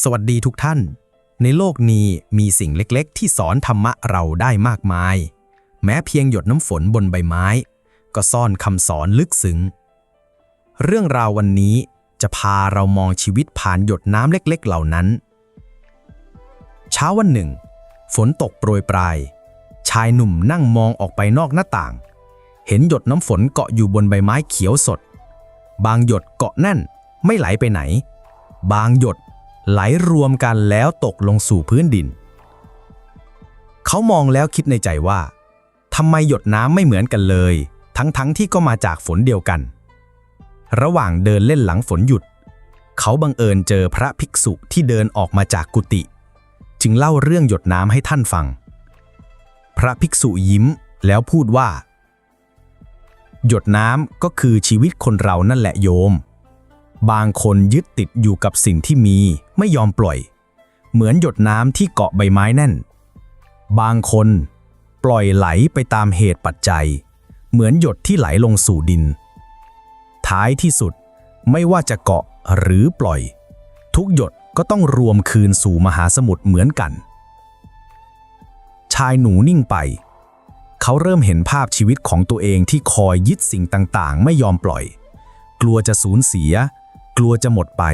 สวัสดีทุกท่าน ในโลกนี้มีสิ่งเล็กๆ ที่สอนธรรมะเราได้มากมาย แม้เพียงหยดน้ำฝนบนใบไม้ ก็ซ่อนคำสอนลึกซึ้ง เรื่องราววันนี้จะพาเรามองชีวิตผ่านหยดน้ำเล็กๆ เหล่านั้น เช้าวันหนึ่ง ฝนตกโปรยปลาย ชายหนุ่มนั่งมองออกไปนอกหน้าต่าง เห็นหยดน้ำฝนเกาะอยู่บนใบไม้เขียวสด บางหยดเกาะแน่นไม่ไหลไปไหน บางหยด ไหลรวมกันแล้วตกลงสู่พื้นดิน เขามองแล้วคิดในใจว่าทำไมหยดน้ำไม่เหมือนกันเลย ทั้งๆทที่ก็มาจากฝนเดียวกัน ระหว่างเดินเล่นหลังฝนหยุด เขาบังเอิญเจอพระภิกษุที่เดินออกมาจากกุฏิจึงเล่าเรื่องหยดน้ำให้ท่านฟัง พระภิกษุยิ้มแล้วพูดว่า หยดน้ำก็คือชีวิตคนเรานั่นแหละโยม บางคนยึดติดอยู่กับสิ่งที่มี ไม่ยอมปล่อย เหมือนหยดน้ำที่เกาะใบไม้แน่น บางคนปล่อยไหลไปตามเหตุปัจจัย เหมือนหยดที่ไหลลงสู่ดิน ท้ายที่สุดไม่ว่าจะเกาะหรือปล่อย ทุกหยดก็ต้องรวมคืนสู่มหาสมุทรเหมือนกัน ชายหนูนิ่งไป เขาเริ่มเห็นภาพชีวิตของตัวเองที่คอยยึดสิ่งต่างๆ ไม่ยอมปล่อย กลัวจะสูญเสีย กลัวจะหมดไป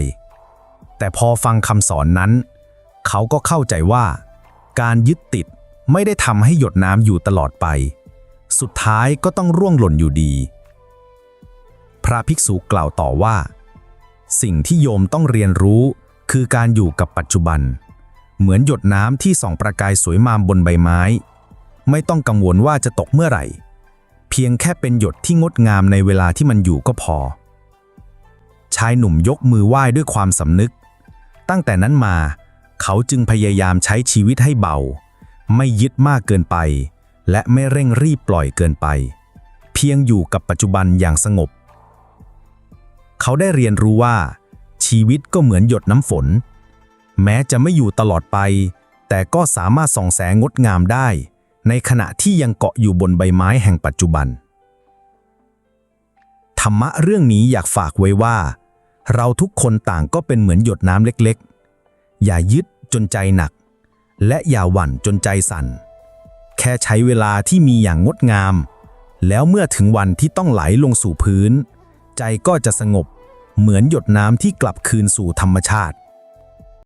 แต่พอฟังคำสอนนั้น เขาก็เข้าใจว่า การยึดติดไม่ได้ทำให้หยดน้ำอยู่ตลอดไป สุดท้ายก็ต้องร่วงหล่นอยู่ดี พระภิกษุกล่าวต่อว่า สิ่งที่โยมต้องเรียนรู้คือการอยู่กับปัจจุบัน เหมือนหยดน้ำที่ส่องประกายสวยงามบนใบไม้ ไม่ต้องกังวลว่าจะตกเมื่อไหร่ เพียงแค่เป็นหยดที่งดงามในเวลาที่มันอยู่ก็พอ ชายหนุ่มยกมือไหว้ด้วยความสำนึก ตั้งแต่นั้นมา เขาจึงพยายามใช้ชีวิตให้เบา ไม่ยึดมากเกินไป และไม่เร่งรีบปล่อยเกินไป เพียงอยู่กับปัจจุบันอย่างสงบ เขาได้เรียนรู้ว่า ชีวิตก็เหมือนหยดน้ำฝน แม้จะไม่อยู่ตลอดไป แต่ก็สามารถส่องแสงงดงามได้ ในขณะที่ยังเกาะอยู่บนใบไม้แห่งปัจจุบัน ธรรมะเรื่องนี้อยากฝากไว้ว่าเราทุกคนต่างก็เป็นเหมือนหยดน้ำเล็ก อย่ายึดจนใจหนัก และอย่าหวั่นจนใจสั่น แค่ใช้เวลาที่มีอย่างงดงาม แล้วเมื่อถึงวันที่ต้องไหลลงสู่พื้น ใจก็จะสงบ เหมือนหยดน้ำที่กลับคืนสู่ธรรมชาติ